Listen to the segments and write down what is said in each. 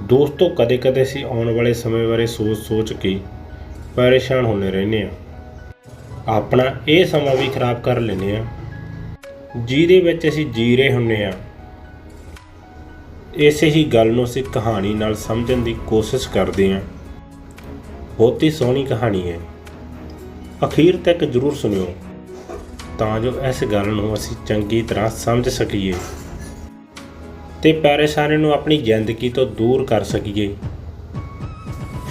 ਦੋਸਤੋ, ਕਦੇ-ਕਦੇ ਅਸੀਂ ਆਉਣ ਵਾਲੇ ਸਮੇਂ ਬਾਰੇ ਸੋਚ-ਸੋਚ ਕੇ ਪਰੇਸ਼ਾਨ ਹੁੰਦੇ ਰਹਿੰਦੇ ਆ ਆਪਣਾ ਇਹ ਸਮਾਂ ਵੀ ਖਰਾਬ ਕਰ ਲੈਂਦੇ ਆ ਜਿਹਦੇ ਵਿੱਚ ਅਸੀਂ ਜੀ ਰਹੇ ਹੁੰਦੇ ਆ ਇਸੇ ਹੀ ਗੱਲ ਨੂੰ ਅਸੀਂ ਕਹਾਣੀ ਨਾਲ ਸਮਝਣ ਦੀ ਕੋਸ਼ਿਸ਼ ਕਰਦੇ ਆ ਬਹੁਤੀ ਸੋਹਣੀ ਕਹਾਣੀ ਹੈ। ਅਖੀਰ ਤੱਕ ਜ਼ਰੂਰ ਸੁਣਿਓ, ਤਾਂ ਜੋ ਇਸ ਗੱਲ ਨੂੰ ਅਸੀਂ ਚੰਗੀ ਤਰ੍ਹਾਂ ਸਮਝ ਸਕੀਏ। ਤੇ ਪਰੇਸ਼ਾਨੀ ਨੂੰ ਆਪਣੀ ਜ਼ਿੰਦਗੀ ਤੋਂ ਦੂਰ ਕਰ ਸਕੀਏ।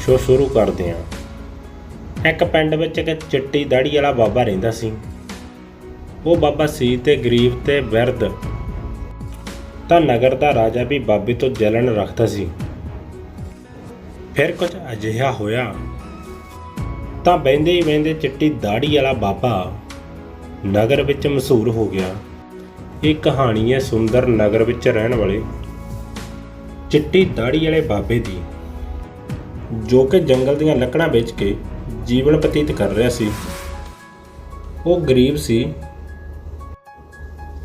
ਸ਼ੋ ਸ਼ੁਰੂ ਕਰਦੇ ਹਾਂ। ਇੱਕ ਪਿੰਡ ਵਿੱਚ ਇੱਕ ਚਿੱਟੀ ਦਾੜੀ ਵਾਲਾ ਬਾਬਾ ਰਹਿੰਦਾ ਸੀ। ਉਹ ਬਾਬਾ ਸੀ ਤੇ ਗਰੀਬ ਤੇ ਬਿਰਧ। ਤਾਂ ਨਗਰ ਦਾ ਰਾਜਾ ਵੀ ਬਾਬੇ ਤੋਂ ਜਲਣ ਰੱਖਦਾ ਸੀ। ਫਿਰ ਕੁਝ ਅਜਿਹਾ ਹੋਇਆ। ਤਾਂ ਬਹਿੰਦੇ ਹੀ ਬਹਿੰਦੇ ਚਿੱਟੀ ਦਾੜੀ ਵਾਲਾ ਬਾਬਾ ਨਗਰ ਵਿੱਚ ਮਸ਼ਹੂਰ ਹੋ ਗਿਆ। ਇਹ ਕਹਾਣੀ ਹੈ ਸੁੰਦਰ ਨਗਰ ਵਿੱਚ ਰਹਿਣ ਵਾਲੇ ਚਿੱਟੀ ਦਾੜੀ ਵਾਲੇ ਬਾਬੇ ਦੀ, ਜੋ ਕਿ ਜੰਗਲ ਦੀਆਂ ਲੱਕੜਾਂ ਵੇਚ ਕੇ ਜੀਵਨ ਬਤੀਤ ਕਰ ਰਿਹਾ ਸੀ। ਉਹ ਗਰੀਬ ਸੀ,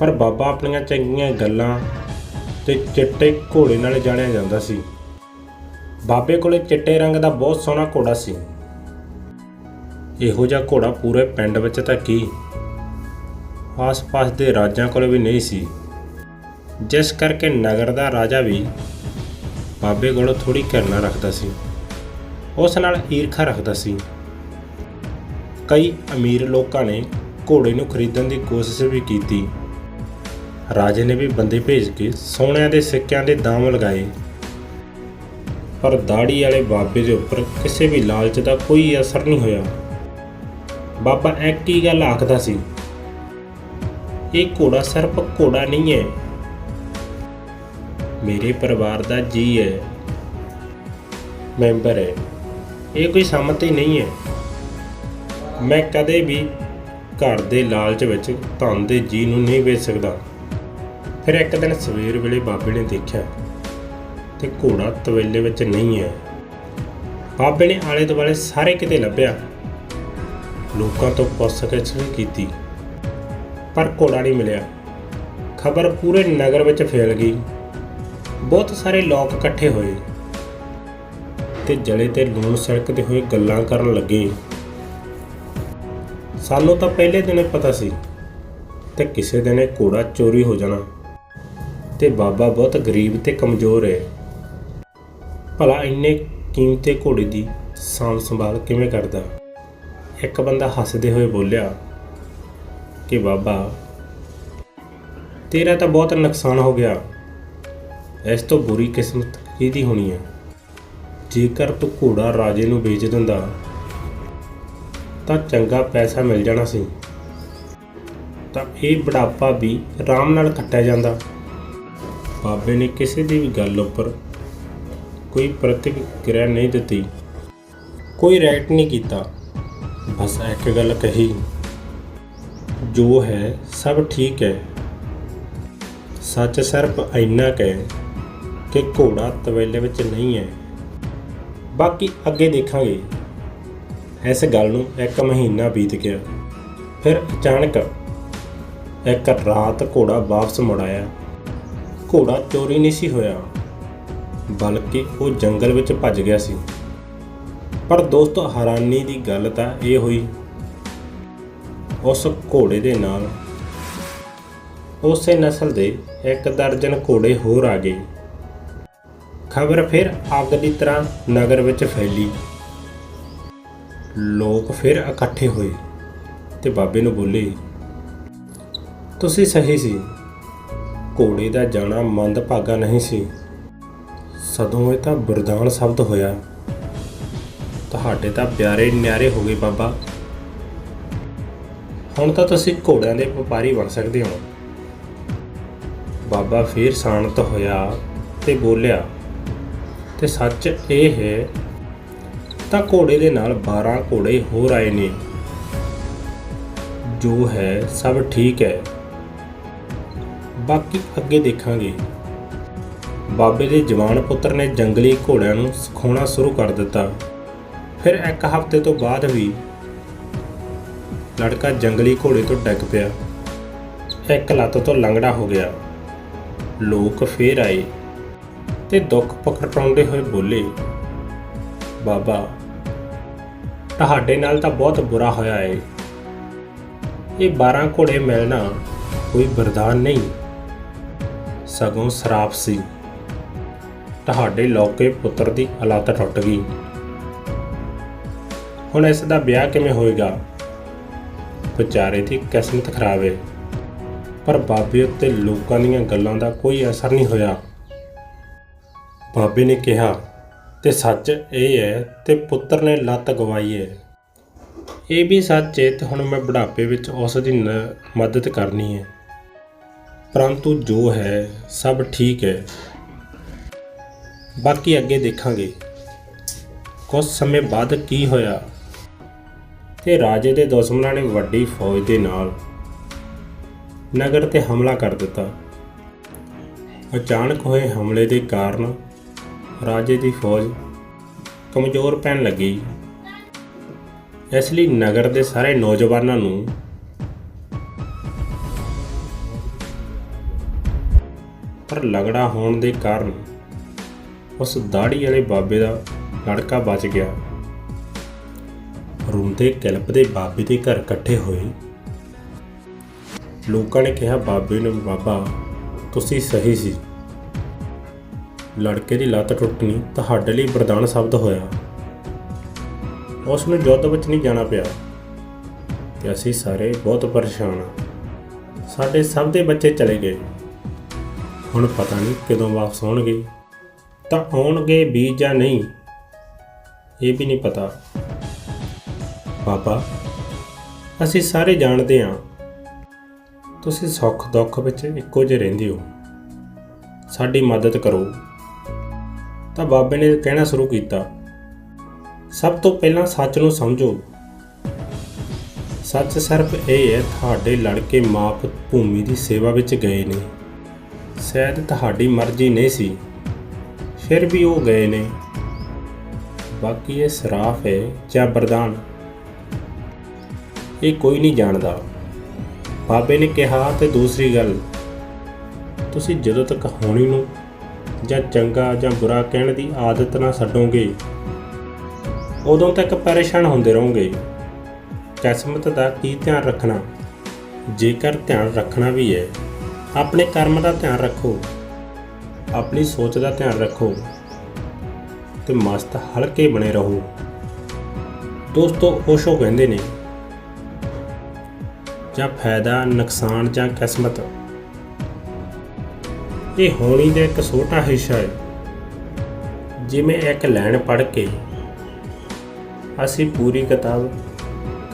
ਪਰ ਬਾਬਾ ਆਪਣੀਆਂ ਚੰਗੀਆਂ ਗੱਲਾਂ ਤੇ ਚਿੱਟੇ ਘੋੜੇ ਨਾਲ ਜਾਣਿਆ ਜਾਂਦਾ ਸੀ। ਬਾਬੇ ਕੋਲੇ ਚਿੱਟੇ ਰੰਗ ਦਾ ਬਹੁਤ ਸੋਹਣਾ ਘੋੜਾ ਸੀ। ਇਹੋ ਜਿਹਾ ਘੋੜਾ ਪੂਰੇ ਪਿੰਡ ਵਿੱਚ ਤਾਂ ਕੀ ਆਸ-ਪਾਸ ਦੇ ਰਾਜਾਂ ਕੋਲ ਵੀ ਨਹੀਂ ਸੀ। ਜਿਸ ਕਰਕੇ ਨਗਰ ਦਾ ਰਾਜਾ ਵੀ ਬਾਬੇ ਕੋਲੋਂ ਥੋੜੀ ਘਿਰਣਾ ਰੱਖਦਾ ਸੀ। ਉਸ ਨਾਲ ਈਰਖਾ ਰੱਖਦਾ ਸੀ। ਕਈ ਅਮੀਰ ਲੋਕਾਂ ਨੇ ਘੋੜੇ ਨੂੰ ਖਰੀਦਣ ਦੀ ਕੋਸ਼ਿਸ਼ ਵੀ ਕੀਤੀ। ਰਾਜੇ ਨੇ ਵੀ ਬੰਦੇ ਭੇਜ ਕੇ ਸੋਨਿਆਂ ਦੇ ਸਿੱਕਿਆਂ ਦੇ ਦਾਮ ਲਗਾਏ। ਪਰ ਦਾੜੀ ਵਾਲੇ ਬਾਬੇ ਦੇ ਉੱਪਰ ਕਿਸੇ ਵੀ ਲਾਲਚ ਦਾ ਕੋਈ ਅਸਰ ਨਹੀਂ ਹੋਇਆ। ਬਾਬਾ ਇੱਕ ਹੀ ਗੱਲ ਆਖਦਾ ਸੀ? ਇਹ ਘੋੜਾ ਸਿਰਫ ਘੋੜਾ ਨਹੀਂ ਹੈ। ਮੇਰੇ ਪਰਿਵਾਰ ਦਾ ਜੀ ਹੈ। ਮੈਂਬਰ ਹੈ। ਇਹ ਕੋਈ ਸੰਮਤੀ ਨਹੀਂ ਹੈ। ਮੈਂ ਕਦੇ ਵੀ ਘਰ ਦੇ ਲਾਲਚ ਵਿੱਚ ਧਨ ਦੇ ਜੀ ਨੂੰ ਨਹੀਂ ਵੇਚ ਸਕਦਾ। ਫਿਰ ਇੱਕ ਦਿਨ ਸਵੇਰ ਵੇਲੇ ਬਾਬੇ ਨੇ ਦੇਖਿਆ ਤੇ ਘੋੜਾ ਤਵੇਲੇ ਵਿੱਚ ਨਹੀਂ ਹੈ। ਬਾਬੇ ਨੇ ਆਲੇ ਦੁਆਲੇ ਸਾਰੇ ਕਿਤੇ ਲੱਭਿਆ। ਲੋਕਾਂ ਤੋਂ ਪੁੱਛਗਿੱਛ ਵੀ ਕੀਤੀ। ਪਰ ਘੋੜਾ ਨਹੀਂ ਮਿਲਿਆ। ਖਬਰ ਪੂਰੇ ਨਗਰ ਵਿੱਚ ਫੈਲ ਗਈ। ਬਹੁਤ ਸਾਰੇ ਲੋਕ ਇਕੱਠੇ ਹੋਏ ਤੇ ਜਲੇ ਤੇ ਲੂਣ ਸੜਕਦੇ ਹੋਏ ਗੱਲਾਂ ਕਰਨ ਲੱਗੇ। ਸਾਨੂੰ ਤਾਂ ਪਹਿਲੇ ਦਿਨ ਪਤਾ ਸੀ ਤੇ ਕਿਸੇ ਦਿਨ ਇਹ ਘੋੜਾ ਚੋਰੀ ਹੋ ਜਾਣਾ ਤੇ ਬਾਬਾ ਬਹੁਤ ਗਰੀਬ ਤੇ ਕਮਜ਼ੋਰ ਹੈ। ਭਲਾ ਇੰਨੇ ਕੀਮਤੀ ਘੋੜੇ ਦੀ ਸਾਂਭ ਸੰਭਾਲ ਕਿਵੇਂ ਕਰਦਾ? ਇੱਕ ਬੰਦਾ ਹੱਸਦੇ ਹੋਏ ਬੋਲਿਆ ਕਿ ਬਾਬਾ, ਤੇਰਾ ਤਾਂ ਬਹੁਤ ਨੁਕਸਾਨ ਹੋ ਗਿਆ। ਇਸ ਤੋਂ ਬੁਰੀ ਕਿਸਮਤ ਕਿਹਦੀ ਹੋਣੀ ਹੈ ਜੇਕਰ ਤੂੰ ਘੋੜਾ ਰਾਜੇ ਨੂੰ ਵੇਚ ਦਿੰਦਾ, ਤਾਂ ਚੰਗਾ ਪੈਸਾ ਮਿਲ ਜਾਣਾ ਸੀ। ਤਾਂ ਇਹ ਬੁਢਾਪਾ ਵੀ ਆਰਾਮ ਨਾਲ ਕੱਟਿਆ ਜਾਂਦਾ। ਬਾਬੇ ਨੇ ਕਿਸੇ ਦੀ ਵੀ ਗੱਲ ਉੱਪਰ ਕੋਈ ਪ੍ਰਤੀਕਿਰਿਆ ਨਹੀਂ ਦਿੱਤੀ। ਕੋਈ ਰੈਕਟ ਨਹੀਂ ਕੀਤਾ। ਬਸ ਇੱਕ ਗੱਲ ਕਹੀ। ਜੋ ਹੈ, ਸਭ ਠੀਕ ਹੈ। ਸੱਚ ਸਿਰਫ ਇੰਨਾ ਕਹਿ ਕਿ ਘੋੜਾ ਤਵੇਲੇ ਵਿੱਚ ਨਹੀਂ ਹੈ। ਬਾਕੀ ਅੱਗੇ ਦੇਖਾਂਗੇ। ਇਸ ਗੱਲ ਨੂੰ ਇੱਕ ਮਹੀਨਾ ਬੀਤ ਗਿਆ। ਫਿਰ ਅਚਾਨਕ ਇੱਕ ਰਾਤ ਘੋੜਾ ਵਾਪਸ ਮੁੜ ਆਇਆ। ਘੋੜਾ ਚੋਰੀ ਨਹੀਂ ਸੀ ਹੋਇਆ, ਬਲਕਿ ਉਹ ਜੰਗਲ ਵਿੱਚ ਭੱਜ ਗਿਆ ਸੀ। ਪਰ ਦੋਸਤੋ, ਹੈਰਾਨੀ ਦੀ ਗੱਲ ਤਾਂ ਇਹ ਹੋਈ ਉਸ ਘੋੜੇ ਦੇ ਨਾਲ। ਉਸੇ ਨਸਲ ਦੇ ਇੱਕ ਦਰਜਨ ਘੋੜੇ ਹੋਰ ਆ ਗਏ। ਖਬਰ ਫਿਰ ਅੱਗ ਦੀ ਤਰ੍ਹਾਂ ਨਗਰ ਵਿੱਚ ਫੈਲੀ। ਲੋਕ ਫਿਰ ਇਕੱਠੇ ਹੋਏ ਤੇ ਬਾਬੇ ਨੂੰ ਬੋਲੇ, ਤੁਸੀਂ ਸਹੀ ਸੀ। ਘੋੜੇ ਦਾ ਜਾਣਾ ਮੰਦਭਾਗਾ ਨਹੀਂ ਸੀ। ਸਦੋਂ ਇਹ ਤਾਂ ਵਰਦਾਨ ਸ਼ਬਦ ਹੋਇਆ। ਤੁਹਾਡੇ ਤਾਂ ਪਿਆਰੇ ਨਿਆਰੇ ਹੋ ਗਏ ਬਾਬਾ। ਹੁਣ ਤਾਂ ਤੁਸੀਂ ਘੋੜਿਆਂ ਦੇ ਵਪਾਰੀ ਬਣ ਸਕਦੇ ਹੋ। ਬਾਬਾ ਫੇਰ ਸ਼ਾਂਤ ਹੋਇਆ ਤੇ ਬੋਲਿਆ, ਤੇ ਸੱਚ ਇਹ ਹੈ, ਤਾਂ ਘੋੜੇ ਦੇ ਨਾਲ 12 ਘੋੜੇ ਹੋਰ ਆਏ ਨੇ। ਜੋ ਹੈ ਸਭ ਠੀਕ ਹੈ। ਬਾਕੀ ਅੱਗੇ ਦੇਖਾਂਗੇ। ਬਾਬੇ ਦੇ ਜਵਾਨ ਪੁੱਤਰ ਨੇ ਜੰਗਲੀ ਘੋੜਿਆਂ ਨੂੰ ਸਿਖਾਉਣਾ ਸ਼ੁਰੂ ਕਰ ਦਿੱਤਾ। ਫਿਰ ਇੱਕ ਹਫ਼ਤੇ ਤੋਂ ਬਾਅਦ ਵੀ ਲੜਕਾ ਜੰਗਲੀ ਘੋੜੇ ਤੋਂ ਡਿੱਗ ਪਿਆ। ਇੱਕ ਲੱਤ ਤੋਂ ਲੰਗੜਾ ਹੋ ਗਿਆ। ਲੋਕ ਫੇਰ ਆਏ ਤੇ ਦੁੱਖ ਪਕੜਾਉਂਦੇ ਹੋਏ ਬੋਲੇ, ਬਾਬਾ, ਤੁਹਾਡੇ ਨਾਲ ਤਾਂ ਬਹੁਤ ਬੁਰਾ ਹੋਇਆ ਏ। ਇਹ 12 ਘੋੜੇ ਮਿਲਣਾ ਕੋਈ ਵਰਦਾਨ ਨਹੀਂ। ਸਗੋਂ ਸਰਾਪ ਸੀ। ਤੁਹਾਡੇ ਲੌਕੇ ਪੁੱਤਰ ਦੀ ਹਾਲਤ ਟੁੱਟ ਗਈ। ਹੁਣ ਇਸ ਦਾ ਵਿਆਹ ਕਿਵੇਂ ਹੋਏਗਾ? ਵਿਚਾਰੇ ਦੀ ਕਿਸਮਤ ਖਰਾਬ ਹੈ ਪਰ ਬਾਬੇ ਉੱਤੇ ਲੋਕਾਂ ਦੀਆਂ ਗੱਲਾਂ ਦਾ ਕੋਈ ਅਸਰ ਨਹੀਂ ਹੋਇਆ। ਬਾਬੇ ਨੇ ਕਿਹਾ, ਤੇ ਸੱਚ ਇਹ ਹੈ ਤੇ ਪੁੱਤਰ ਨੇ ਲੱਤ ਗਵਾਈ ਹੈ ਇਹ ਵੀ ਸੱਚ ਹੈ ਤੇ ਹੁਣ ਮੈਂ ਬੁਢਾਪੇ ਵਿੱਚ ਉਸ ਦੀ ਨ- ਮਦਦ ਕਰਨੀ ਹੈ ਪਰੰਤੂ ਜੋ ਹੈ, ਸਭ ਠੀਕ ਹੈ ਬਾਕੀ ਅੱਗੇ ਦੇਖਾਂਗੇ। ਕੁਝ ਸਮੇਂ ਬਾਅਦ ਕੀ ਹੋਇਆ? ਤੇ ਰਾਜੇ ਦੇ ਦੁਸ਼ਮਣਾਂ ਨੇ ਵੱਡੀ ਫੌਜ ਦੇ ਨਾਲ ਨਗਰ ਤੇ ਹਮਲਾ ਕਰ ਦਿੱਤਾ। ਅਚਾਨਕ ਹੋਏ ਹਮਲੇ ਦੇ ਕਾਰਨ ਰਾਜੇ ਦੀ ਫੌਜ ਕਮਜ਼ੋਰ ਪੈਣ ਲੱਗੀ। ਇਸ ਲਈ ਨਗਰ ਦੇ ਸਾਰੇ ਨੌਜਵਾਨਾਂ ਨੂੰ ਪਰ ਲਗੜਾ ਹੋਣ ਦੇ ਕਾਰਨ ਉਸ ਦਾੜੀ ਵਾਲੇ ਬਾਬੇ ਦਾ ਲੜਕਾ ਬਚ ਗਿਆ। ਰੋਂਦੇ ਕਿਲਪਦੇ ਬਾਬੇ ਦੇ ਘਰ ਇਕੱਠੇ ਹੋਏ। ਲੋਕਾਂ ਨੇ ਕਿਹਾ, ਬਾਬੇ ਨੂੰ, ਬਾਬਾ, ਤੁਸੀਂ ਸਹੀ ਸੀ। ਲੜਕੇ ਦੀ ਲੱਤ ਟੁੱਟਣੀ ਤੁਹਾਡੇ ਲਈ ਵਰਦਾਨ ਸ਼ਬਦ ਹੋਇਆ। ਉਸ ਨੂੰ ਯੁੱਧ ਵਿੱਚ ਨਹੀਂ ਜਾਣਾ ਪਿਆ। ਤੇ ਅਸੀਂ ਸਾਰੇ ਬਹੁਤ ਪਰੇਸ਼ਾਨ ਹਾਂ। ਸਾਡੇ ਸਭ ਦੇ ਬੱਚੇ ਚਲੇ ਗਏ। ਹੁਣ ਪਤਾ ਨਹੀਂ ਕਦੋਂ ਵਾਪਸ ਆਉਣਗੇ। ਤਾਂ ਆਉਣਗੇ ਵੀ ਜਾਂ ਨਹੀਂ, ਇਹ ਵੀ ਨਹੀਂ ਪਤਾ। ਬਾਬਾ ਅਸੀਂ ਸਾਰੇ ਜਾਣਦੇ ਹਾਂ, ਤੁਸੀਂ ਸੁੱਖ ਦੁੱਖ ਵਿੱਚ ਇੱਕੋ ਜਿਹੇ ਰਹਿੰਦੇ ਹੋ। ਸਾਡੀ ਮਦਦ ਕਰੋ। ਤਾਂ ਬਾਬੇ ਨੇ ਕਹਿਣਾ ਸ਼ੁਰੂ ਕੀਤਾ, ਸਭ ਤੋਂ ਪਹਿਲਾਂ ਸੱਚ ਨੂੰ ਸਮਝੋ। ਸੱਚ ਸਿਰਫ ਇਹ ਹੈ, ਤੁਹਾਡੇ ਲੜਕੇ ਮਾਪ ਭੂਮੀ ਦੀ ਸੇਵਾ ਵਿੱਚ ਗਏ ਨੇ। ਸ਼ਾਇਦ ਤੁਹਾਡੀ ਮਰਜ਼ੀ ਨਹੀਂ ਸੀ, ਫਿਰ ਵੀ ਉਹ ਗਏ ਨੇ। ਬਾਕੀ ਇਹ ਸਰਾਫ ਹੈ ਜਾਂ ਵਰਦਾਨ। ਇਹ ਕੋਈ ਨਹੀਂ ਜਾਣਦਾ। ਬਾਬੇ ਨੇ ਕਿਹਾ ਤੇ ਦੂਸਰੀ ਗੱਲ, ਤੁਸੀਂ ਜਦੋਂ ਤੱਕ ਹੋਣੀ ਨੂੰ ਜਾਂ ਚੰਗਾ ਜਾਂ ਬੁਰਾ ਕਹਿਣ ਦੀ ਆਦਤ ਨਾ ਛੱਡੋਗੇ, ਉਦੋਂ ਤੱਕ ਪਰੇਸ਼ਾਨ ਹੁੰਦੇ ਰਹੋਗੇ। ਕਿਸਮਤ ਦਾ ਕੀ ਧਿਆਨ ਰੱਖਣਾ? ਜੇਕਰ ਧਿਆਨ ਰੱਖਣਾ ਵੀ ਹੈ, ਆਪਣੇ ਕਰਮ ਦਾ ਧਿਆਨ ਰੱਖੋ। ਆਪਣੀ ਸੋਚ ਦਾ ਧਿਆਨ ਰੱਖੋ ਤੇ ਮਸਤ ਹਲਕੇ ਬਣੇ ਰਹੋ। ਦੋਸਤੋ ਓਸ਼ੋ ਕਹਿੰਦੇ ਨੇ ਜਾਂ ਫਾਇਦਾ, ਨੁਕਸਾਨ ਜਾਂ ਕਿਸਮਤ। ਇਹ ਹੋਣੀ ਦਾ ਇੱਕ ਛੋਟਾ ਹਿੱਸਾ ਹੈ। ਜਿਵੇਂ ਇੱਕ ਲਾਈਨ ਪੜ੍ਹ ਕੇ ਅਸੀਂ ਪੂਰੀ ਕਿਤਾਬ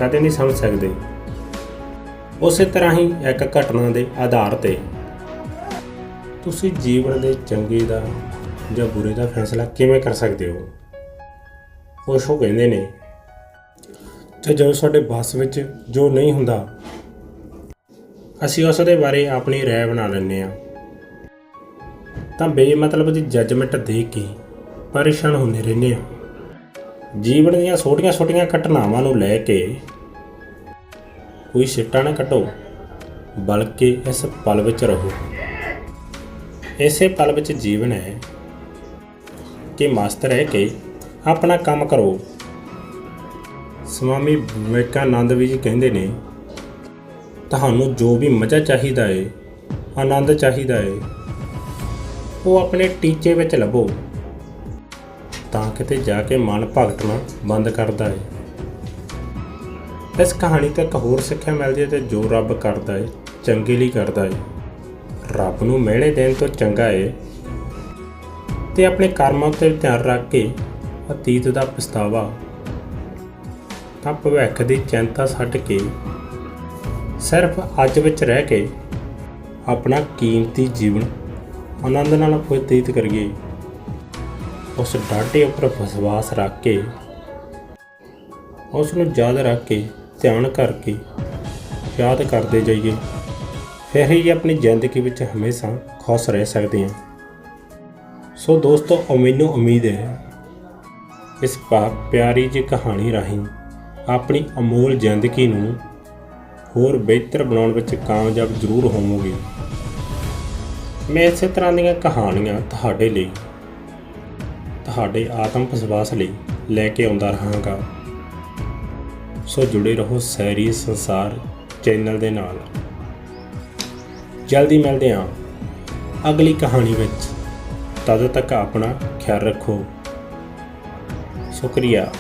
ਕਦੇ ਨਹੀਂ ਸਮਝ ਸਕਦੇ। ਉਸੇ ਤਰ੍ਹਾਂ ਹੀ ਇੱਕ ਘਟਨਾ ਦੇ ਆਧਾਰ ਤੇ ਤੁਸੀਂ ਜੀਵਨ ਦੇ ਚੰਗੇ ਦਾ ਜਾਂ ਬੁਰੇ ਦਾ ਫੈਸਲਾ ਕਿਵੇਂ ਕਰ ਸਕਦੇ ਹੋ? ਉਹ ਕਹਿੰਦੇ ਨੇ, ਤੇ ਜਦੋਂ ਸਾਡੇ ਬਸ ਵਿੱਚ ਜੋ ਨਹੀਂ ਹੁੰਦਾ ਅਸੀਂ ਉਸ ਦੇ ਬਾਰੇ ਆਪਣੀ ਰਾਏ ਬਣਾ ਲੈਂਦੇ ਹਾਂ। ਤਾਂ ਬੇਮਤਲਬ ਦੀ ਜੱਜਮੈਂਟ ਦੇ ਕੇ ਪਰੇਸ਼ਾਨ ਹੁੰਦੇ ਰਹਿੰਦੇ ਹਾਂ। ਜੀਵਨ ਦੀਆਂ ਛੋਟੀਆਂ-ਛੋਟੀਆਂ ਘਟਨਾਵਾਂ ਨੂੰ ਲੈ ਕੇ ਕੋਈ ਸਿੱਟਾ ਨਾ ਕੱਟੋ ਬਲਕਿ ਇਸ ਪਲ ਵਿੱਚ ਰਹੋ। ਇਸੇ ਪਲ ਵਿੱਚ ਜੀਵਨ ਹੈ ਕਿ ਮਸਤ ਰਹਿ ਕੇ ਆਪਣਾ ਕੰਮ ਕਰੋ। ਸਵਾਮੀ ਵਿਵੇਕਾਨੰਦ ਵੀ ਜੀ ਕਹਿੰਦੇ ਨੇ ਤੁਹਾਨੂੰ ਜੋ ਵੀ ਮਜ਼ਾ ਚਾਹੀਦਾ ਏ, ਆਨੰਦ ਚਾਹੀਦਾ ਏ, ਉਹ ਆਪਣੇ ਟੀਚੇ ਵਿੱਚ ਲੱਭੋ। ਤਾਂ ਕਿਤੇ ਜਾ ਕੇ ਮਨ ਭਗਤਣਾ ਬੰਦ ਕਰਦਾ ਏ। ਇਸ ਕਹਾਣੀ ਤੋਂ ਇੱਕ ਹੋਰ ਸਿੱਖਿਆ ਮਿਲਦੀ ਹੈ ਤੇ ਜੋ ਰੱਬ ਕਰਦਾ ਏ, ਚੰਗੇ ਲਈ ਕਰਦਾ ਏ। ਰੱਬ ਨੂੰ ਮਿਹਣੇ ਦੇਣ ਤੋਂ ਚੰਗਾ ਏ ਤੇ ਆਪਣੇ ਕਰਮਾਂ ਉੱਤੇ ਧਿਆਨ ਰੱਖ ਕੇ ਅਤੀਤ ਦਾ ਪਛਤਾਵਾ। ਤਾਂ ਭਵਿੱਖ ਦੀ ਚਿੰਤਾ ਛੱਡ ਕੇ ਸਿਰਫ ਅੱਜ ਵਿੱਚ ਰਹਿ ਕੇ ਆਪਣਾ ਕੀਮਤੀ ਜੀਵਨ ਆਨੰਦ ਨਾਲ ਬਤੀਤ ਕਰੀਏ। ਉਸ ਡਾਢੇ ਉੱਪਰ ਵਿਸ਼ਵਾਸ ਰੱਖ ਕੇ ਉਸ ਨੂੰ ਯਾਦ ਰੱਖ ਕੇ, ਧਿਆਨ ਕਰਕੇ ਯਾਦ ਕਰਦੇ ਜਾਈਏ। ਫਿਰ ਹੀ ਆਪਣੀ ਜ਼ਿੰਦਗੀ ਵਿੱਚ ਹਮੇਸ਼ਾ ਖੁਸ਼ ਰਹਿ ਸਕਦੇ ਹਾਂ। ਸੋ ਦੋਸਤੋ ਮੈਨੂੰ ਉਮੀਦ ਹੈ, ਇਸ ਪਾ, ਪਿਆਰੀ ਜਿਹੀ ਕਹਾਣੀ ਰਾਹੀਂ ਆਪਣੀ ਅਮੋਲ ਜ਼ਿੰਦਗੀ ਨੂੰ ਹੋਰ ਬਿਹਤਰ ਬਣਾਉਣ ਵਿੱਚ ਕਾਮਯਾਬ ਜ਼ਰੂਰ ਹੋਵੋਗੇ। ਮੈਂ ਇਸੇ ਤਰ੍ਹਾਂ ਦੀਆਂ ਕਹਾਣੀਆਂ ਤੁਹਾਡੇ ਲਈ, ਤੁਹਾਡੇ ਆਤਮ ਵਿਸ਼ਵਾਸ ਲਈ ਲੈ ਕੇ ਆਉਂਦਾ ਰਹਾਂਗਾ। ਸੋ ਜੁੜੇ ਰਹੋ ਸੈਰੀ ਸੰਸਾਰ ਚੈਨਲ ਦੇ ਨਾਲ। ਜਲਦੀ ਮਿਲਦੇ ਹਾਂ ਅਗਲੀ ਕਹਾਣੀ ਵਿੱਚ। ਤਦ ਤੱਕ ਆਪਣਾ ਖਿਆਲ ਰੱਖੋ। ਸ਼ੁਕਰੀਆ।